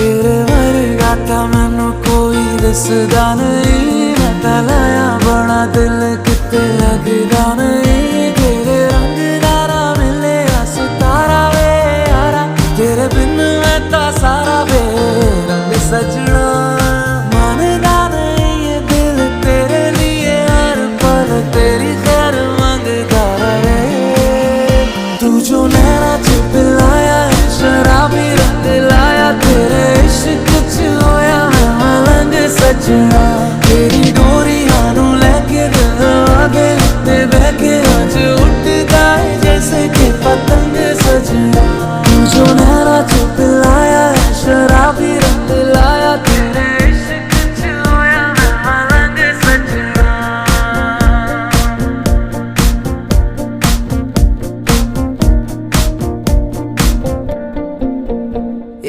ਤੇਰੇ ਵਰਗਾ ਤਾਂ ਮੈਨੂੰ ਕੋਈ ਦੱਸਦਾ ਨਹੀਂ। ਮੈਂ ਤਾਂ ਲਾਇਆ ਬਣਾ ਦਿਲ, ਕਿਤੇ ਲੱਗਦਾ ਨਹੀਂ। ਤੇਰੇ ਰੰਗ ਦਾ ਰਾ ਮਿਲਿਆ, ਸਿਤਾਰਾ ਵੇ ਯਾਰਾ ਤੇਰੇ ਬਿਨ ਮੈਂ ਤਾਂ ਸਾਰਾ ਵੇ ਰੰਗ ਸਜਣਾ। ਤੇਰੀ ਖੈਰ ਮੰਗਦਾ ਏ ਤੂੰ ਜੋ ਲੈਣਾ your eyes.